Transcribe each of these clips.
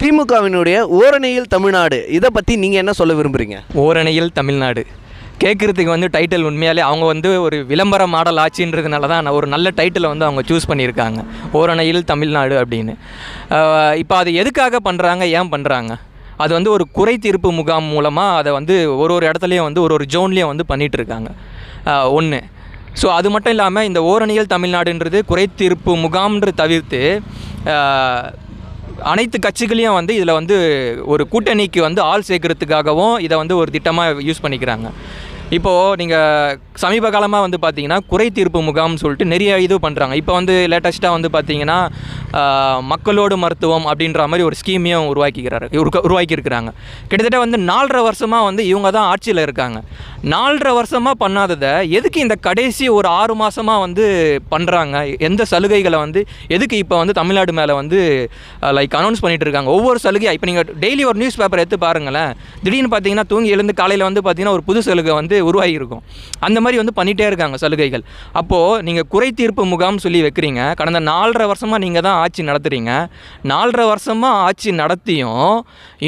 திமுகவினுடைய ஓரணியில் தமிழ்நாடு. இதை பற்றி நீங்கள் என்ன சொல்ல விரும்புகிறீங்க ஓரணியில் தமிழ்நாடு. கேட்குறதுக்கு வந்து டைட்டில் உண்மையாலே அவங்க வந்து ஒரு விளம்பர மாடல் ஆச்சுன்றதுனால தான் ஒரு நல்ல டைட்டிலை வந்து அவங்க சூஸ் பண்ணியிருக்காங்க. ஓரணையில் தமிழ்நாடு அப்படின்னு. இப்போ அது எதுக்காக பண்ணுறாங்க ஏன் பண்ணுறாங்க அது வந்து ஒரு குறை தீர்ப்பு முகாம் மூலமாக அதை வந்து ஒரு ஒரு இடத்துலையும் வந்து ஒரு ஒரு ஜோன்லேயும் வந்து பண்ணிகிட்ருக்காங்க ஒன்று ஸோ அது மட்டும் இல்லாமல் இந்த ஓரணியில் தமிழ்நாடுன்றது குறை தீர்ப்பு முகாம்ன்ற தவிர்த்து அனைத்து கட்சிகளையும் வந்து இதில் வந்து ஒரு கூட்டணிக்கு வந்து ஆள் சேர்க்கறதுக்காகவும் இதை வந்து ஒரு திட்டமாக யூஸ் பண்ணிக்கிறாங்க. இப்போது நீங்கள் சமீப காலமாக வந்து பார்த்தீங்கன்னா குறை தீர்ப்பு முகாம்னு சொல்லிட்டு நிறைய இது பண்ணுறாங்க இப்போ வந்து லேட்டஸ்ட்டாக வந்து பார்த்தீங்கன்னா மக்களோடு மருத்துவம் அப்படின்ற மாதிரி ஒரு ஸ்கீமையும் உருவாக்கிக்கிறாரு உருவாக்கியிருக்கிறாங்க. கிட்டத்தட்ட வந்து நாலரை வருஷமாக வந்து இவங்க தான் ஆட்சியில் இருக்காங்க. நாலரை வருஷமாக பண்ணாததை எதுக்கு இந்த கடைசி ஒரு ஆறு மாதமாக வந்து பண்ணுறாங்க எந்த சலுகைகளை வந்து எதுக்கு இப்போ வந்து தமிழ்நாடு மேலே வந்து லைக் அனௌன்ஸ் பண்ணிகிட்டு இருக்காங்க? ஒவ்வொரு சலுகையாக இப்போ நீங்கள் டெய்லி ஒரு நியூஸ் பேப்பர் எடுத்து பாருங்களேன். திடீர்னு பார்த்தீங்கன்னா தூங்கி எழுந்து காலையில் வந்து பார்த்தீங்கன்னா ஒரு புது சலுகை வந்து உருவாகி இருக்கும் அந்த மாதிரி வந்து பண்ணிகிட்டே இருக்காங்க சலுகைகள். அப்போது நீங்கள் குறை தீர்ப்பு முகாம் சொல்லி வைக்கிறீங்க. கடந்த நாலரை வருஷமாக நீங்கள் தான் ஆட்சி நடத்துகிறீங்க நாலரை வருஷமாக ஆட்சி நடத்தியும்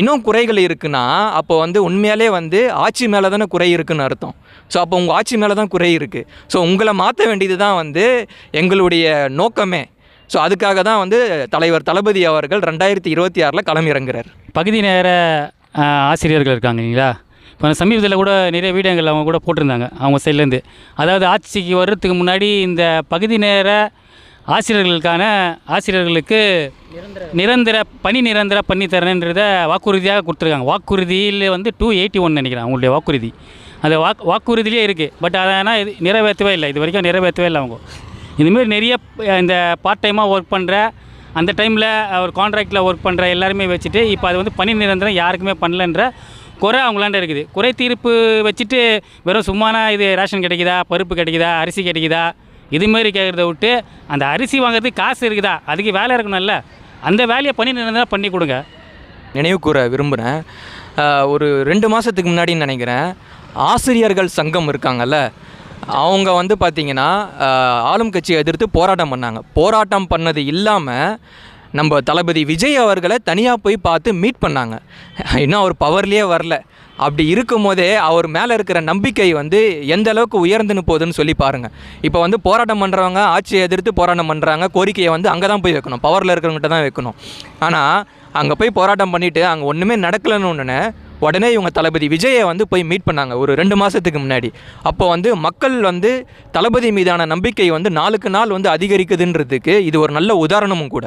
இன்னும் குறைகள் இருக்குன்னா அப்போ வந்து உண்மையாலே வந்து ஆட்சி மேலே தானே குறை இருக்குன்னு அர்த்தம். ஸோ அப்போ உங்கள் ஆட்சி மேலே தான் குறை இருக்குது ஸோ உங்களை மாற்ற வேண்டியது தான் வந்து எங்களுடைய நோக்கமே. ஸோ அதுக்காக தான் வந்து தலைவர் தளபதி அவர்கள் ரெண்டாயிரத்தி இருபத்தி ஆறில் களமிறங்குறார். பகுதி நேர ஆசிரியர்கள் இருக்காங்க இல்லைங்களா? இப்போ சமீபத்தில் கூட நிறைய வீடியோங்கள் அவங்க கூட போட்டிருந்தாங்க அவங்க சைட்லேருந்து அதாவது ஆட்சிக்கு வர்றதுக்கு முன்னாடி இந்த பகுதி நேர ஆசிரியர்களுக்கான ஆசிரியர்களுக்கு நிரந்தர பணி நிரந்தர பண்ணி தரணுன்றத வாக்குறுதியாக கொடுத்துருக்காங்க. வாக்குறுதியில் வந்து டூ எயிட்டி ஒன் நினைக்கிறேன் அவங்களுடைய வாக்குறுதி. அந்த வாக்கு வாக்குறுதியிலே இருக்குது பட் அதை ஆனால் இது நிறைவேற்றவே இல்லை. இது வரைக்கும் நிறைவேற்றவே இல்லை அவங்க. இதுமாரி நிறைய இந்த பார்ட் டைமாக ஒர்க் பண்ணுற அந்த டைமில் ஒரு கான்ட்ராக்டில் ஒர்க் பண்ணுற எல்லாருமே வச்சுட்டு இப்போ அது வந்து பணி நிரந்தரம் யாருக்குமே பண்ணலன்ற குறை அவங்களாண்ட இருக்குது. குறை தீர்ப்பு வச்சுட்டு வெறும் சும்மானா இது ரேஷன் கிடைக்குதா பருப்பு கிடைக்குதா அரிசி கிடைக்குதா இதுமாரி கேட்குறத விட்டு அந்த அரிசி வாங்குறதுக்கு காசு இருக்குதா? அதுக்கு வேலை இருக்கணும்ல. அந்த வேலையை பண்ணி நிரந்தரம் பண்ணி கொடுங்க. நினைவு கூற விரும்புகிறேன் ஒரு ரெண்டு மாதத்துக்கு முன்னாடின்னு நினைக்கிறேன். ஆசிரியர்கள் சங்கம் இருக்காங்கல்ல. அவங்க வந்து பார்த்திங்கன்னா ஆளும் கட்சியை எதிர்த்து போராட்டம் பண்ணாங்க. போராட்டம் பண்ணது இல்லாமல் நம்ம தளபதி விஜய் அவர்களை தனியாக போய் பார்த்து மீட் பண்ணாங்க. இன்னும் அவர் பவர்லேயே வரல. அப்படி இருக்கும் போதே அவர் மேலே இருக்கிற நம்பிக்கை வந்து எந்த அளவுக்கு உயர்ந்துன்னு போகுதுன்னு சொல்லி பாருங்கள் இப்போ வந்து போராட்டம் பண்ணுறவங்க ஆட்சியை எதிர்த்து போராட்டம் பண்ணுறாங்க கோரிக்கையை வந்து அங்கே தான் போய் வைக்கணும். பவரில் இருக்கிறவங்ககிட்ட தான் வைக்கணும். ஆனால் அங்கே போய் போராட்டம் பண்ணிவிட்டு அங்கே ஒன்றுமே நடக்கலைன்னு ஒன்றுன்னு உடனே இவங்க தளபதி விஜயை வந்து போய் மீட் பண்ணாங்க ஒரு ரெண்டு மாதத்துக்கு முன்னாடி. அப்போ வந்து மக்கள் வந்து தளபதி மீதான நம்பிக்கை வந்து நாளுக்கு நாள் வந்து அதிகரிக்குதுன்றதுக்கு இது ஒரு நல்ல உதாரணமும் கூட.